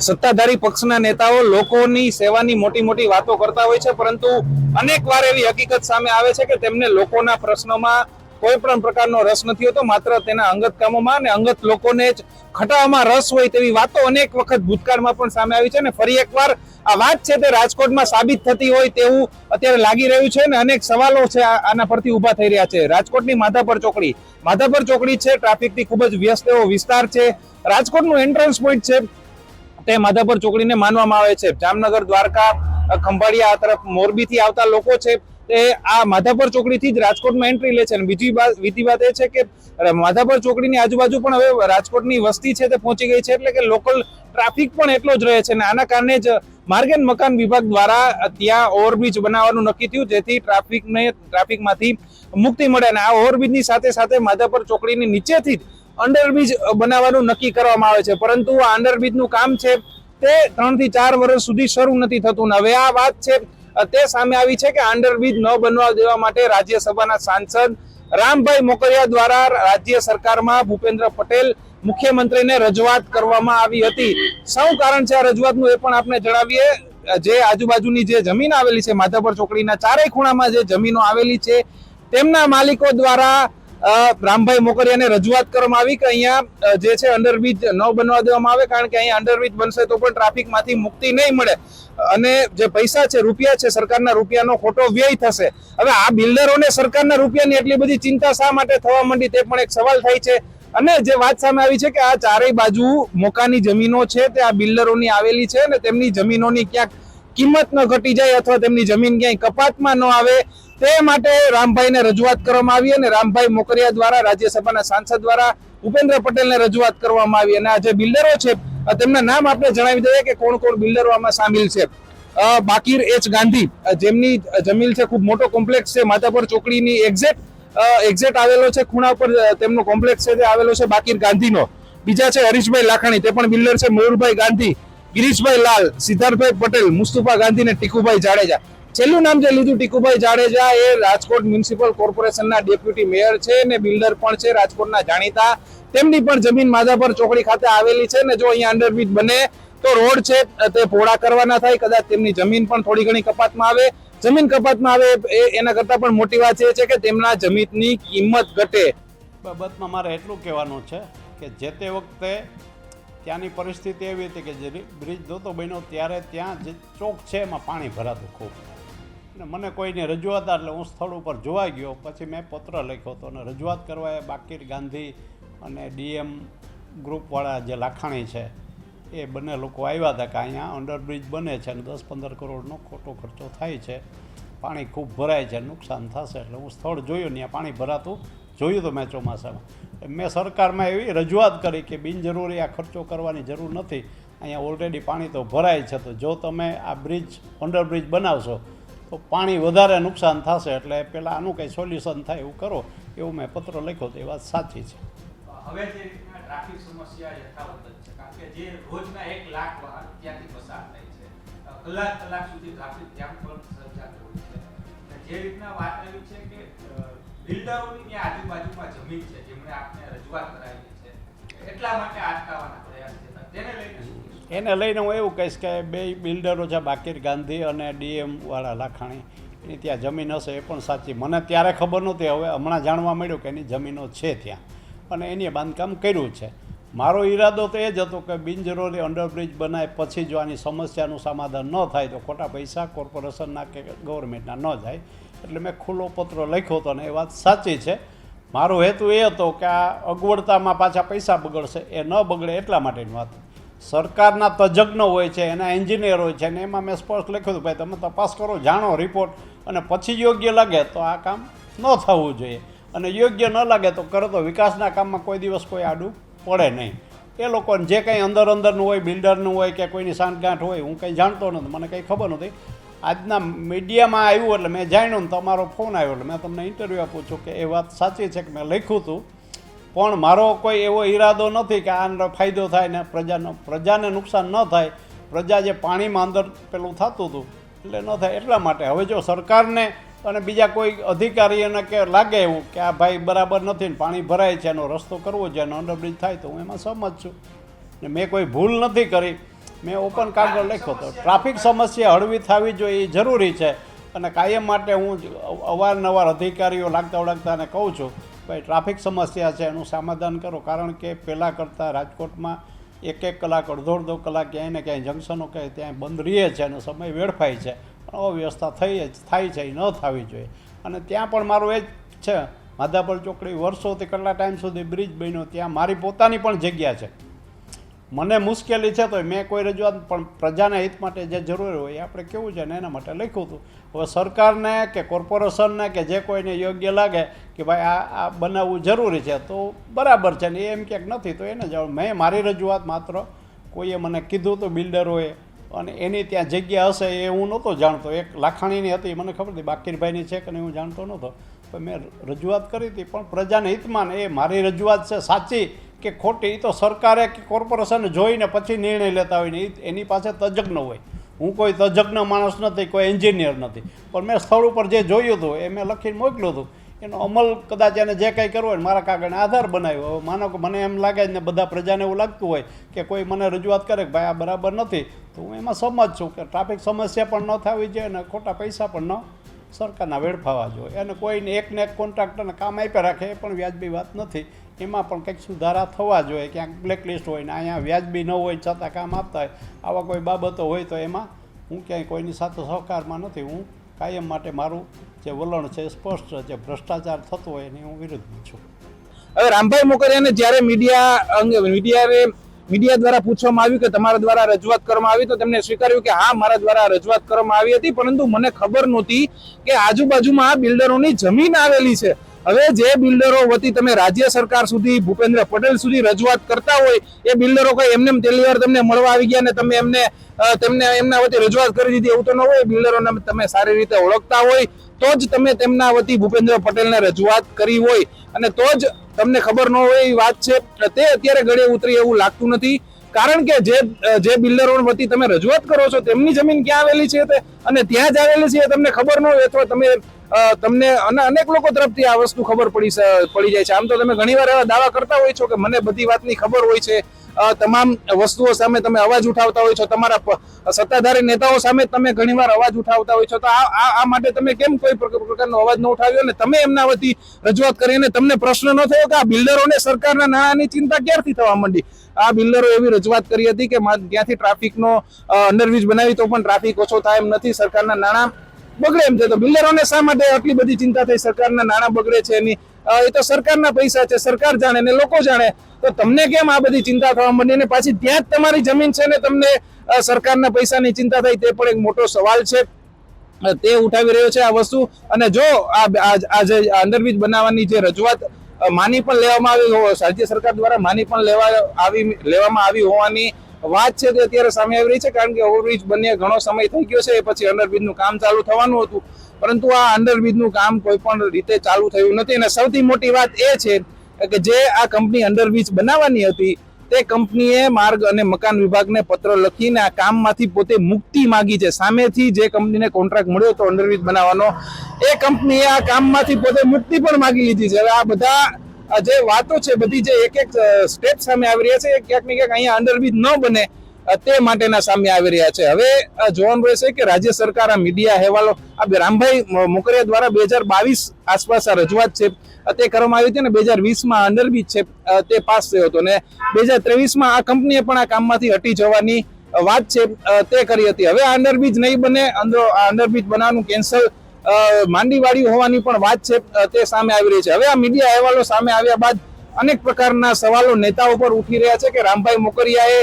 સત્તાધારી પક્ષના નેતાઓ લોકોની સેવાની મોટી મોટી વાતો કરતા હોય છે, પરંતુ અનેક વાર એવી હકીકત સામે આવે છે કે તેમને લોકોના પ્રશ્નોમાં કોઈ પણ પ્રકારનો રસ નથી હોતો, માત્ર તેના અંગત કામોમાં અને અંગત લોકોને જ ખટાવામાં રસ હોય તેવી વાતો અનેક વખત ભૂતકાળમાં પણ સામે આવી છે અને ફરી એકવાર આ વાત છે તે રાજકોટમાં સાબિત થતી હોય તેવું અત્યારે લાગી રહ્યું છે અને અનેક સવાલો છે આના પરથી ઊભા થઈ રહ્યા છે. રાજકોટની માધાપર ચોકડી માધાપર ચોકડી છે, ટ્રાફિકથી ખૂબ જ વ્યસ્ત એવો વિસ્તાર છે. રાજકોટનું એન્ટ્રન્સ પોઈન્ટ છે તે માધાપર ચોકડીને માનવામાં આવે છે. જામનગર, દ્વારકા ખંભાળિયા આ તરફ મોરબીથી આવતા લોકો છે તે આ માધાપર ચોકડીથી જ રાજકોટમાં એન્ટ્રી લે છે. અને બીજી વાત બીજી વાત એ છે કે માધાપર ચોકડીની આજુબાજુ પણ હવે રાજકોટની વસ્તી છે તે પહોંચી ગઈ છે એટલે કે લોકલ ટ્રાફિક પણ એટલો જ રહે છે અને આના કારણે જ માર્ગ એન્ડ મકાન વિભાગ દ્વારા ત્યાં ઓવરબ્રિજ બનાવવાનું નક્કી થયું, જેથી ટ્રાફિકને ટ્રાફિકમાંથી મુક્તિ મળે. અને આ ઓવરબ્રિજની સાથે સાથે માધાપર ચોકડીની નીચેથી જ અંડરબ્રિજ બનાવવાનું નક્કી કરવામાં આવે છે. પરંતુ આ અંડરબ્રિજનું કામ છે તે ત્રણથી ચાર વર્ષ સુધી શરૂ નથી થતું હવે આ વાત છે, તે સામે આવી છે કે અંડરબ્રિજ ન બનવા દેવા માટે રાજ્યસભાના સાંસદ રામભાઈ મોકરિયા દ્વારા રાજ્ય સરકારમાં ભૂપેન્દ્ર પટેલ મુખ્યમંત્રીને રજૂઆત કરવામાં આવી હતી. શું કારણ છે આ રજૂઆતનું એ પણ આપણે જણાવીએ, જે આજુબાજુની જે જમીન આવેલી છે, માધાપર ચોકડીના ચારેય ખૂણામાં જે જમીનો આવેલી છે, તેમના માલિકો દ્વારા રામભાઈ મોકરિયાને રજૂઆત કરવામાં આવી કે અહીંયા જે છે અંડરબ્રિજ ન બનવા દેવામાં આવે કારણ કે અહીંયા અંડરબ્રિજ બનશે તો પણ ટ્રાફિકમાંથી મુક્તિ નહીં મળે. અને જે પૈસા છે, રૂપિયા છે, સરકારના રૂપિયાનો ખોટો વ્યય થશે. હવે આ બિલ્ડરોને સરકારના રૂપિયાની એટલી બધી ચિંતા શા માટે થવા માંડી તે પણ એક સવાલ થાય છે. અને જે વાત સામે આવી છે કે આ ચારેય બાજુ મોકાની જમીનો છે, તે આ બિલ્ડરોની આવેલી છે અને તેમની જમીનોની ક્યાંક કિંમત ન ઘટી જાય અથવા તેમની જમીન ક્યાંય કપાતમાં ન આવે તે માટે રામભાઈને રજૂઆત કરવામાં આવી અને રામભાઈ મોકરિયા દ્વારા, રાજ્યસભાના સાંસદ દ્વારા ભૂપેન્દ્ર પટેલને રજૂઆત કરવામાં આવી. અને આ જે બિલ્ડરો છે તેમના નામ આપણે જણાવી દઈએ કે કોણ કોણ બિલ્ડરો આમાં સામેલ છે. બાકીર એચ ગાંધી જેમની જમીન છે, ખૂબ મોટો કોમ્પ્લેક્સ છે, માધાપર ચોકડીની એક્ઝેક્ટ એક્ઝેક્ટ આવેલો છે, ખૂણા પર તેમનો કોમ્પ્લેક્સ છે, તે આવેલો છે બાકીર ગાંધીનો. બીજા છે, હરીશભાઈ લાખાણી, તે પણ બિલ્ડર છે મયુરભાઈ ગાંધી, ગિરીશભાઈ લાલ, સિદ્ધાર્થભાઈ પટેલ, મુસ્તુફા ગાંધી ને ટીકુભાઈ જાડેજા. છેલ્લું નામ જે લીધું ટીકુભાઈ જાડેજા, એ રાજકોટ મ્યુનિસિપલ કોર્પોરેશનના ડેપ્યુટી મેયર છે અને બિલ્ડર પણ છે રાજકોટના જાણીતા. તેમની પણ જમીન માધાપર ચોકડી ખાતે આવેલી છે ને જો અહીંયા અંડરબ્રિજ બને તો રોડ છે, તે પહોળા કરવાના થાય, કદાચ તેમની જમીન પણ થોડી ઘણી કપાતમાં આવે. જમીન કપાતમાં આવે એના કરતાં પણ મોટી વાત એ છે કે તેમના જમીનની કિંમત ઘટે. બાબતમાં મારે એટલું કહેવાનું છે કે જે તે વખતે ત્યાંની પરિસ્થિતિ એવી હતી કે જે બ્રિજ જોતો બન્યો, ત્યારે ત્યાં જે ચોક છે એમાં પાણી ભરાતું ખૂબ. મને કોઈની રજૂઆત એટલે હું સ્થળ ઉપર જોવા ગયો. પછી મેં પત્ર લખ્યો હતો અને રજૂઆત કરવા એ બાકીર ગાંધી અને ડીએમ ગ્રુપવાળા જે લાખાણી છે, એ બંને લોકો આવ્યા હતા કે અહીંયા અંડરબ્રિજ બને છે અને દસ પંદર કરોડનો ખોટો ખર્ચો થાય છે. પાણી ખૂબ ભરાય છે, નુકસાન થશે એટલે હું સ્થળ જોયું ત્યાં પાણી ભરાતું જોયું તો મેં ચોમાસામાં. મેં સરકારમાં એવી રજૂઆત કરી કે બિનજરૂરી આ ખર્ચો કરવાની જરૂર નથી. અહીંયા ઓલરેડી પાણી તો ભરાય છે, તો જો તમે આ બ્રિજ અંડરબ્રિજ બનાવશો તો પાણી વધારે નુકસાન થશે એટલે પહેલાં આનું કંઈ સોલ્યુશન થાય એવું કરો, એવું મેં પત્ર લખ્યો તો એ વાત સાચી છે હવે જે ટ્રાફિક સમસ્યા યથાવત છે, કારણ કે જે રોજના એક લાખ વાહન ત્યાંથી પસાર થાય છે કલાક કલાક સુધી ટ્રાફિક જામ પણ સર્જાતો છે જે રીતના વાત આવી છે કે બિલ્ડરોની ત્યાં આજુબાજુમાં જમીન છે, જેમણે આપને રજૂઆત કરાવી છે, એટલા માટે અટકાવવાના પ્રયાસ છે તેને લઈને? એને લઈને હું એવું કહીશ કે બે બિલ્ડરો છે, બાકીર ગાંધી અને ડીએમ વાળા લાખાણી એની ત્યાં જમીન હશે, એ પણ સાચી. મને ત્યારે ખબર નહોતી, હવે હમણાં જાણવા મળ્યું કે એની જમીનો છે ત્યાં. અને એની બાંધકામ કર્યું છે. મારો ઈરાદો તો એ જ હતો કે બિનજરૂરી અંડરબ્રિજ બનાય, પછી જો આની સમસ્યાનું સમાધાન ન થાય, તો ખોટા પૈસા કોર્પોરેશનના કે ગવર્મેન્ટના ન જાય. એટલે મેં ખુલ્લો પત્ર લખ્યો હતો અને એ વાત સાચી છે. મારો હેતુ એ હતો કે આ અગવડતામાં પાછા પૈસા બગડશે. એ ન બગડે એટલા માટેની વાત. સરકારના તજજ્ઞ હોય છે એના એન્જિનિયર હોય છે અને એમાં મેં સ્પષ્ટ લખ્યું હતું, ભાઈ, તમે તપાસ કરો, જાણો રિપોર્ટ અને પછી યોગ્ય લાગે તો આ કામ ન થવું જોઈએ. અને યોગ્ય ન લાગે તો કરો તો વિકાસના કામમાં કોઈ દિવસ કોઈ આડું પડે નહીં. એ લોકોને જે કંઈ અંદર અંદરનું હોય, બિલ્ડરનું હોય કે કોઈની સાંઠગાંઠ હોય, હું કંઈ જાણતો નથી, મને કંઈ ખબર નથી. આજના મીડિયામાં આવ્યું એટલે મેં જાણ્યું ને તમારો ફોન આવ્યો એટલે મેં તમને ઇન્ટરવ્યૂ આપું છું કે એ વાત સાચી છે કે મેં લખ્યું હતું. પણ મારો કોઈ એવો ઈરાદો નથી કે આનો ફાયદો થાય ને પ્રજાનો પ્રજાને નુકસાન ન થાય. પ્રજા જે પાણીમાં અંદર પેલું થતું હતું, એટલે ન થાય. એટલા માટે હવે જો સરકારને અને બીજા કોઈ અધિકારીઓને કે લાગે એવું કે આ ભાઈ બરાબર નથી ને પાણી ભરાય છે, એનો રસ્તો કરવો છે, એનો અંડરબ્રિજ થાય, તો હું એમાં સહમત છું. ને મેં કોઈ ભૂલ નથી કરી. મેં ઓપન કાગળ લખ્યો હતો ટ્રાફિક સમસ્યા હળવી થવી જોઈએ, એ જરૂરી છે. અને કાયમ માટે હું અવારનવાર અધિકારીઓ લાગતા ઓળખતાને કહું છું ભાઈ, ટ્રાફિક સમસ્યા છે, એનું સમાધાન કરો. કારણ કે પહેલાં કરતાં રાજકોટમાં એક એક કલાક, અડધો અડધો કલાક ક્યાંય ને ક્યાંય જંકશનો કે ત્યાં બંધ રહે છે અને સમય વેડફાય છે. પણ અવ્યવસ્થા થઈ જ, થાય છે, એ ન થવી જોઈએ. અને ત્યાં પણ મારું એ જ છે, માધાપર ચોકડી વર્ષોથી, કેટલા ટાઈમ સુધી બ્રિજ બન્યો, ત્યાં મારી પોતાની પણ જગ્યા છે. મને મુશ્કેલી છે તો મેં કોઈ રજૂઆત, પણ પ્રજાના હિત માટે જે જરૂરી હોય આપણે કેવું છે ને એના માટે લખ્યું હતું. હવે સરકારને કે કોર્પોરેશનને કે જે કોઈને યોગ્ય લાગે કે ભાઈ આ આ બનાવવું જરૂરી છે, તો બરાબર છે ને એ એમ ક્યાંક નથી, તો એને જ મેં મારી રજૂઆત માત્ર કોઈએ મને કીધું હતું બિલ્ડરોએ અને એની ત્યાં જગ્યા હશે એ હું નહોતો જાણતો. એક લાખાણીની હતી, મને ખબર હતી બાકીરભાઈની છે કે નહીં હું જાણતો નહોતો. પણ મેં રજૂઆત કરી હતી, પણ પ્રજાના હિતમાં ને એ મારી રજૂઆત છે સાચી કે ખોટી તો સરકારે કે કોર્પોરેશન જોઈને પછી નિર્ણય લેતા હોય ને એની પાસે તજજ્ઞ હોય. હું કોઈ તજજ્ઞ માણસ નથી, કોઈ એન્જિનિયર નથી. પણ મેં સ્થળ ઉપર જે જોયું હતું, એ મેં લખીને મોકલ્યું હતું. એનો અમલ કદાચ એને જે કંઈ કરવું હોય મારા કાગળને આધાર બનાવ્યો. હવે માનો કે મને એમ લાગે ને બધા પ્રજાને એવું લાગતું હોય કે કોઈ મને રજૂઆત કરે કે ભાઈ આ બરાબર નથી. તો હું એમાં સમજ છું કે ટ્રાફિક સમસ્યા પણ ન થવી જોઈએ અને ખોટા પૈસા પણ ન સરકારના વેડફાવા જોઈએ. અને કોઈને એકને એક કોન્ટ્રાક્ટરને કામ આપ્યા રાખે, એ પણ વ્યાજબી વાત નથી. એમાં પણ કંઈક સુધારા થવા જોઈએ, ક્યાંક બ્લેકલિસ્ટ હોય ને અહીંયા વ્યાજબી ન હોય, છતાં કામ આપતા હોય, આવા કોઈ બાબતો હોય તો એમાં હું ક્યાંય કોઈની સાથે સહકારમાં નથી, હું કાયમ માટે મારું જે વલણ છે સ્પષ્ટ છે ભ્રષ્ટાચાર થતો હોય એની હું વિરુદ્ધમાં છું. હવે રામભાઈ મોકરિયાને જ્યારે મીડિયા અંગે, મીડિયાએ, મીડિયા દ્વારા પૂછવામાં આવ્યું કે તમારા દ્વારા રજૂઆત કરવામાં આવી, તો તેમણે સ્વીકાર્યું કે હા, મારા દ્વારા રજૂઆત કરવામાં આવી હતી, પરંતુ મને ખબર નહોતી કે આજુબાજુમાં આ બિલ્ડરોની જમીન આવેલી છે. હવે જે બિલ્ડરો વતી તમે રાજ્ય સરકાર સુધી, ભૂપેન્દ્ર પટેલ સુધી રજૂઆત કરતા હોય, એ બિલ્ડરો કઈ એમને એમ પહેલી તમને મળવા આવી ગયા ને તમે એમને તેમને, એમના વતી રજૂઆત કરી દીધી એવું તો ન હોય બિલ્ડરોને તમે સારી રીતે ઓળખતા હોય, તો જ તમે તેમના વતી ભૂપેન્દ્ર પટેલને રજૂઆત કરી હોય. અને તો જ તમને ખબર ન હોય એ વાત છે, તે અત્યારે ગળે ઉતરી એવું લાગતું નથી. કારણ કે જે જે બિલ્ડરો વતી તમે રજૂઆત કરો છો, તેમની જમીન ક્યાં આવેલી છે તે? અને ત્યાં જ આવેલી છે તમને ખબર ન હોય અથવા તમે તમને અને અનેક લોકો તરફથી આ વસ્તુ ખબર પડી પડી જાય છે. આમ તો તમે ઘણીવાર એવા દાવા કરતા હોય છો કે મને બધી વાતની ખબર હોય છે તમામ વસ્તુઓ સામે તમે અવાજ ઉઠાવતા હોય છો, તમારા સત્તાધારી નેતાઓ સામે તમે ઘણીવાર અવાજ ઉઠાવતા હોય છો. તો આ, આ- માટે તમે કેમ કોઈ પ્રક- પ્રકારનો અવાજ ન ઉઠાવ્યો અને તમે એમના વતી રજૂઆત કરીને તમને પ્રશ્ન ન થયો કે આ બિલ્ડરોને સરકારના નાણાંની ચિંતા ક્યારથી થવા માંડી? આ બિલ્ડરો એવી રજૂઆત કરી હતી કે ત્યાંથી ટ્રાફિકનો અંડરબ્રિજ બનાવી તો પણ ટ્રાફિક ઓછો થાય એમ નથી, સરકારના નાણાં બગડે એમ છે. તો બિલ્ડરોને શા માટે આટલી બધી ચિંતા થઈ? સરકારના નાણાં બગડે છે એની એ તો સરકારના પૈસા છે, સરકાર જાણે ને લોકો જાણે. તો તમને કેમ આ બધી ચિંતા થવા માંડી? ને પાછી ત્યાં જ તમારી જમીન છે ને તમને સરકારના પૈસાની ચિંતા થાય, તે પણ એક મોટો સવાલ છે. તે ઉઠાવી રહ્યો છે આ વસ્તુ. અને જો આ જે અંડરબ્રિજ બનાવવાની જે રજૂઆત માની પણ લેવામાં આવી રાજ્ય સરકાર દ્વારા માની પણ લેવા, આવી, લેવામાં આવી હોવાની વાત છે, તે અત્યારે સામે આવી રહી છે. કારણ કે ઓવરબ્રિજ બંને ઘણો સમય થઈ ગયો છે, એ પછી અંડરબ્રિજનું કામ ચાલુ થવાનું હતું. પરંતુ આ અંડરબ્રિજનું કામ કોઈ પણ રીતે ચાલુ થયું નથી. અને સૌથી મોટી વાત એ છે કે જે આ કંપની અંડરબ્રિજ બનાવવાની હતી, તે કંપનીએ માર્ગ અને મકાન વિભાગને પત્ર લખીને આ કામમાંથી પોતે મુક્તિ માગી છે. સામેથી જે કંપનીને કોન્ટ્રાક્ટ મળ્યો હતો અંડરબ્રિજ બનાવવાનો, એ કંપનીએ આ કામમાંથી પોતે મુક્તિ પણ માગી લીધી છે. હવે આ બધા જે વાતો છે, બધી જે એક એક સ્ટેપ સામે આવી રહ્યા છે ક્યાંક ને ક્યાંક અહીંયા અંડરબ્રિજ ન બને. તે માટેના સામે આવી રહ્યા છે. હવે જોવાનું રહેશે કે રાજ્ય સરકાર, આ મીડિયા અહેવાલો, આ રામભાઈ મોકરિયા દ્વારા બે હજાર બાવીસ આસપાસ આ રજૂઆત છે તે કરવામાં આવી હતી ને બે હજાર વીસમાં અંડરબ્રિજ છે તે પાસ થયો હતો. ને બે હજાર ત્રેવીસમાં આ કંપનીએ પણ આ કામમાંથી હટી જવાની વાત છે તે કરી હતી. હવે આ અંડરબ્રિજ નહીં બને, અંદર, આ અંડરબ્રિજ બનાવવાનું કેન્સલ માંડીવાળી હોવાની પણ વાત છે તે સામે આવી રહી છે. હવે આ મીડિયા અહેવાલો સામે આવ્યા બાદ અનેક પ્રકારના સવાલો નેતાઓ પર ઉઠી રહ્યા છે કે રામભાઈ મોકરિયાએ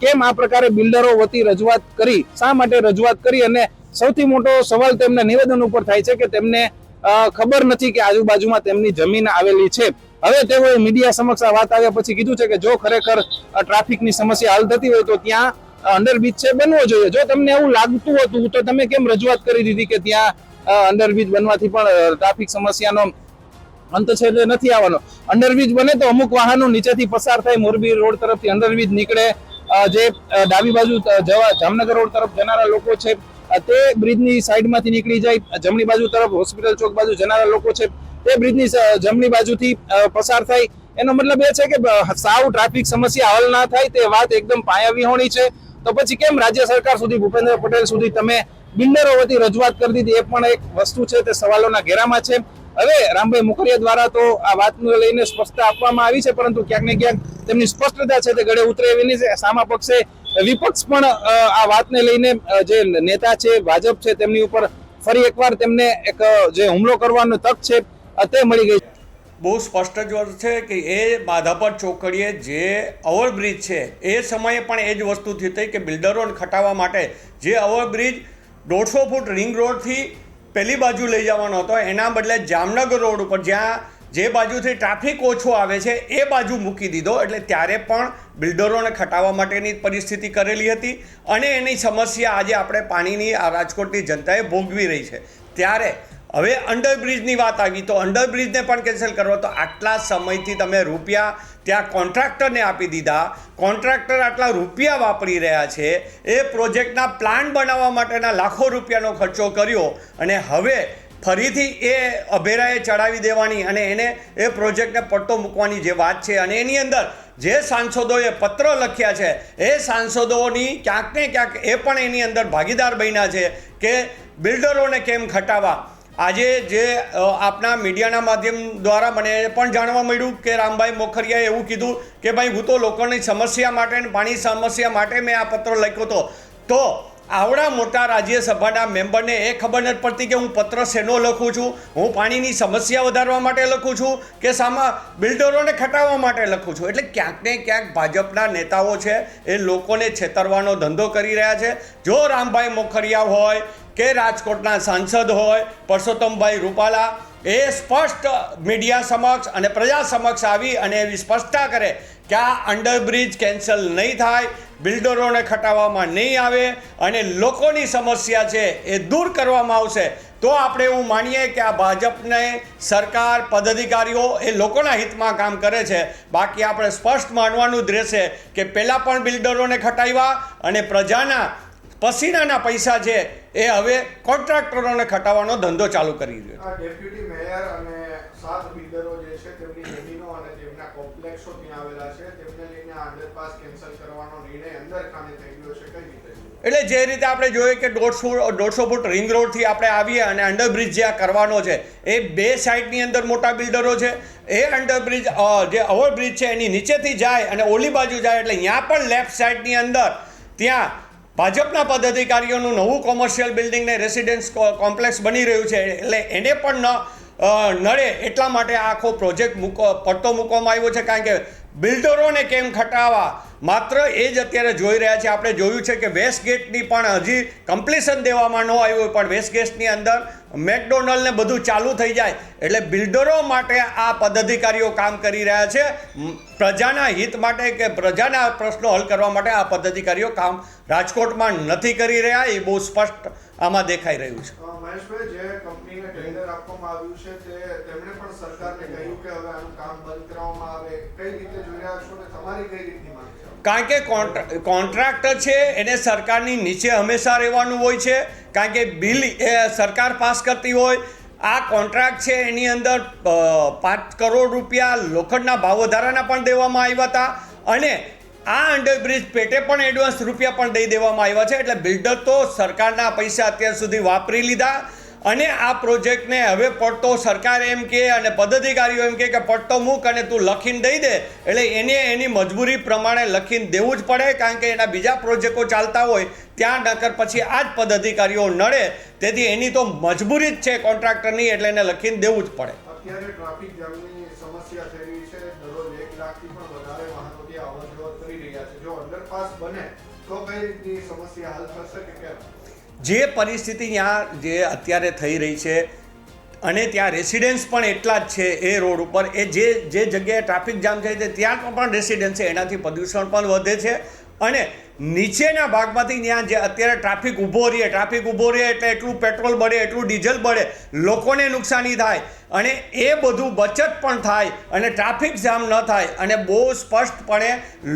કેમ આ પ્રકારે બિલ્ડરો વતી રજૂઆત કરી? શા માટે રજૂઆત કરી? અને સૌથી મોટો સવાલ તેમના નિવેદન ઉપર થાય છે કે તેમને ખબર નથી કે આજુબાજુમાં તેમની જમીન આવેલી છે. હવે તેઓએ મીડિયા સમક્ષ આ વાત આવ્યા પછી કીધું છે કે જો ખરેખર ટ્રાફિકની સમસ્યા હલ થતી હોય તો ત્યાં અંડરબ્રિજ છે, બનવો જોઈએ. જો તમને એવું લાગતું હતું, તો તમે કેમ રજૂઆત કરી દીધી કે ત્યાં અંડરબ્રિજ બનવાથી પણ ટ્રાફિક સમસ્યાનો અંત છે એટલે નથી આવવાનો? અંડરબ્રિજ બને તો અમુક વાહનો નીચેથી પસાર થાય, મોરબી રોડ તરફથી અંડરબ્રિજ નીકળે જે ડાબી બાજુ જવા જામનગર રોડ તરફ જનારા લોકો છે તે બ્રિજની સાઈડમાંથી નીકળી જાય જમણી બાજુ તરફ હોસ્પિટલ ચોક બાજુ જનારા લોકો છે, તે બ્રિજની જમણી બાજુથી પસાર થાય. એનો મતલબ એ છે કે સાવ ટ્રાફિક સમસ્યા હલ ના થાય, તે વાત એકદમ પાયાવિહોણી છે. તો તો પછી કેમ રાજ્ય સરકાર સુધી, ભૂપેન્દ્ર પટેલ સુધી તમે બિલ્ડરો વતી રજૂઆત કરી દીધી, એ પણ એક વસ્તુ છે, તે સવાલોના ઘેરામાં છે. હવે રામભાઈ મુખરિયા દ્વારા તો આ વાતને લઈને સ્પષ્ટતા આપવામાં આવી છે, પરંતુ ક્યાંક ને ક્યાંક તેમની સ્પષ્ટતા છે તે ગળે ઉતરે એવી નહીં સામા પક્ષે વિપક્ષ પણ આ વાતને લઈને જે નેતા છે, ભાજપ છે, તેમની ઉપર ફરી એકવાર તેમને એક જે હુમલો કરવાનો તક છે તે મળી ગઈ બહુ સ્પષ્ટ જ છે કે એ માધાપર ચોકડીએ જે ઓવરબ્રિજ છે, એ સમયે પણ એ જ વસ્તુ થઈ હતી કે બિલ્ડરોને ખટાવવા માટે જે ઓવરબ્રિજ દોઢસો ફૂટ રિંગ રોડથી પેલી બાજુ લઈ જવાનો હતો. એના બદલે જામનગર રોડ ઉપર જ્યાં જે બાજુથી ટ્રાફિક ઓછો આવે છે, એ બાજુ મૂકી દીધો. એટલે ત્યારે પણ બિલ્ડરોને ખટાવવા માટેની પરિસ્થિતિ કરેલી હતી અને એની સમસ્યા આજે આપણે પાણીની આ રાજકોટની જનતાએ ભોગવી રહી છે. ત્યારે હવે અંડરબ્રિજની વાત આવી તો અંડરબ્રિજને પણ કેન્સલ કરો તો આટલા સમયથી તમે રૂપિયા ત્યાં કોન્ટ્રાક્ટરને આપી દીધા. કોન્ટ્રાક્ટર આટલા રૂપિયા વાપરી રહ્યા છે. એ પ્રોજેક્ટના પ્લાન બનાવવા માટેના લાખો રૂપિયાનો ખર્ચો કર્યો અને હવે ફરીથી એ અભેરાએ ચડાવી દેવાની અને એને એ પ્રોજેક્ટને પટ્ટો મૂકવાની જે વાત છે અને એની અંદર જે સાંસદોએ પત્ર લખ્યા છે એ સાંસદોની ક્યાંક ને ક્યાંક એ પણ એની અંદર ભાગીદાર બન્યા છે કે બિલ્ડરોને કેમ ખટાવા આજે જે આપના મીડિયાના માધ્યમ દ્વારા મને પણ જાણવા મળ્યું કે રામભાઈ મોખરિયાએ એવું કીધું કે ભાઈ હું તો લોકોની સમસ્યા માટે પાણી સમસ્યા માટે મેં આ પત્ર લખ્યો હતો. તો આવડા મોટા રાજ્યસભાના મેમ્બરને એ ખબર નથી પડતી કે હું પત્ર શેનો લખું છું? હું પાણીની સમસ્યા વધારવા માટે લખું છું કે સામા બિલ્ડરોને ખટાવવા માટે લખું છું? એટલે ક્યાંક ને ક્યાંક ભાજપના નેતાઓ છે એ લોકોને છેતરવાનો ધંધો કરી રહ્યા છે. જો રામભાઈ મોખરિયા હોય કે રાજકોટના સાંસદ હોય, પરસોત્તમભાઈ રૂપાલા, એ સ્પષ્ટ મીડિયા સમક્ષ અને પ્રજા સમક્ષ આવી અને એવી સ્પષ્ટતા કરે કે આ અંડરબ્રિજ કેન્સલ નહીં થાય, બિલ્ડરોને ખટાવવામાં નહીં આવે અને લોકોની સમસ્યા છે એ દૂર કરવામાં આવશે. તો આપણે એવું માનીએ કે આ ભાજપને સરકાર, પદાધિકારીઓ એ લોકોના હિતમાં કામ કરે છે. બાકી આપણે સ્પષ્ટ માનવાનું જ રહેશે કે પહેલાં પણ બિલ્ડરોને ખટાવ્યા અને પ્રજાના પસીનાના પૈસા છે એ હવે કોન્ટ્રાક્ટરોને ખટાવવાનો ધંધો ચાલુ કરી રહ્યો છે. ડેપ્યુટી મેયર અને સાત બિલ્ડરો જે છે તેમની જમીનો અને તેમના કોમ્પ્લેક્સો ત્યાં આવેલા છે. તેમને લઈને અંડરપાસ કેન્સલ કરવાનો નિર્ણય અંદર ખાને થઈ ગયો છે. કઈ રીતે? એટલે જે રીતે આપણે જોઈએ કે દોઢસો દોઢસો ફૂટ રિંગ રોડથી આપણે આવીએ અને અંડરબ્રિજ જે આ કરવાનો છે એ બે સાઈડની અંદર મોટા બિલ્ડરો છે. એ અંડરબ્રિજ જે ઓવરબ્રિજ છે એની નીચેથી જાય અને ઓલી બાજુ જાય એટલે ત્યાં પણ લેફ્ટ સાઈડની અંદર ત્યાં ભાજપના પદાધિકારીઓનું નવું કોમર્શિયલ બિલ્ડિંગને રેસિડેન્સ કોમ્પ્લેક્સ બની રહ્યું છે. એટલે એને પણ ન નડે એટલા માટે આખો પ્રોજેક્ટ મૂકો, પટ્ટો મૂકવામાં આવ્યો છે. કારણ કે બિલ્ડરોને કેમ ખટાવા? માત્ર એ જ અત્યારે જોઈ રહ્યા છે. આપણે જોયું છે કે વેસ્ટ ગેટની પણ હજી કમ્પ્લીશન દેવામાં ન આવ્યું હોય, પણ વેસ્ટ ગેટની અંદર મેકડોનલ્ડને બધું ચાલુ થઈ જાય એટલે બિલ્ડરો માટે આ પદાધિકારીઓ કામ કરી રહ્યા છે. પ્રજાના હિત માટે કે પ્રજાના પ્રશ્નો હલ કરવા માટે આ પદાધિકારીઓ કામ રાજકોટમાં નથી કરી રહ્યા, એ બહુ સ્પષ્ટ આમાં દેખાઈ રહ્યું છે. આપવામાં આવ્યું છે તેમણે પણ સરકારને કહ્યું કે હવે આનું કામ બંધ કરવામાં આવે. કઈ રીતે જોઈ રહ્યા છો તમારી કઈ કારણ કે કોન્ટ્રા- કોન્ટ્રાક્ટર છે, એને સરકારની નીચે હંમેશા રહેવાનું હોય છે. કારણ કે બિલ સરકાર પાસ કરતી હોય. આ કોન્ટ્રાક્ટ છે, એની અંદર પાંચ કરોડ રૂપિયા લોખંડના ભાવ વધારાના પણ દેવામાં આવ્યા હતા અને આ અંડરબ્રિજ પેટે પણ એડવાન્સ રૂપિયા પણ દઈ દેવામાં આવ્યા છે. એટલે બિલ્ડર તો સરકારના પૈસા અત્યાર સુધી વાપરી લીધા. અને આ પ્રોજેક્ટને હવે પડતો સરકાર એમ કે અને પદાધિકારીઓ એમ કે પડતો મૂક અને તું લખીને દઈ દે, એટલે એને એની મજબૂરી પ્રમાણે લખીને દેવું જ પડે, કારણ કે એના બીજા પ્રોજેક્ટો ચાલતા હોય, ત્યાં નકર પછી આ જ પદાધિકારીઓ નડે, તેથી એની તો મજબૂરી જ છે કોન્ટ્રાક્ટરની, એટલે એને લખીને દેવું જ પડે. સમસ્યા હલ થશે કે કેમ? જે પરિસ્થિતિ ત્યાં જે અત્યારે થઈ રહી છે અને ત્યાં રેસિડેન્સ પણ એટલા જ છે એ રોડ ઉપર. એ જે જે જગ્યાએ ટ્રાફિક જામ છે, ત્યાં પણ રેસિડેન્સ છે. એનાથી પ્રદૂષણ પણ વધે છે. અને નીચેના ભાગમાંથી ત્યાં જે અત્યારે ટ્રાફિક ઊભો રહે, ટ્રાફિક ઊભો રહે એટલે એટલું પેટ્રોલ બળે, એટલું ડીઝલ બળે, લોકોને નુકસાની થાય. અને એ બધું બચત પણ થાય અને ટ્રાફિક જામ ન થાય અને બહુ સ્પષ્ટપણે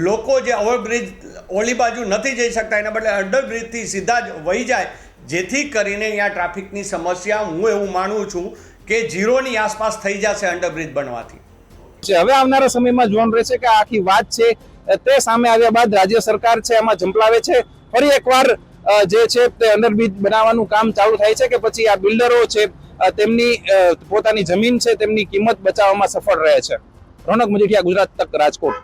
લોકો જે ઓવરબ્રિજ, ઓલી બાજુ નથી જઈ શકતા, એના બદલે અંડરબ્રિજથી સીધા જ વહી જાય. જેથી કરીને અહીંયા ટ્રાફિકની સમસ્યા, હું એવું માનું છું કે ઝીરોની આસપાસ થઈ જશે અંડરબ્રિજ બનવાથી. હવે આવનારા સમયમાં જોવાનું રહેશે કે આખી વાત છે તે સામે આવ્યા બાદ રાજ્ય સરકાર છે, એમાં ઝંપલાવે છે. ફરી એકવાર જે છે તે અંડરબ્રિજ બનાવવાનું કામ ચાલુ થાય છે કે પછી આ બિલ્ડરો છે તેમની પોતાની જમીન છે, તેમની કિંમત બચાવવામાં સફળ રહે છે. રોનક મજીઠિયા, ગુજરાત તક રાજકોટ.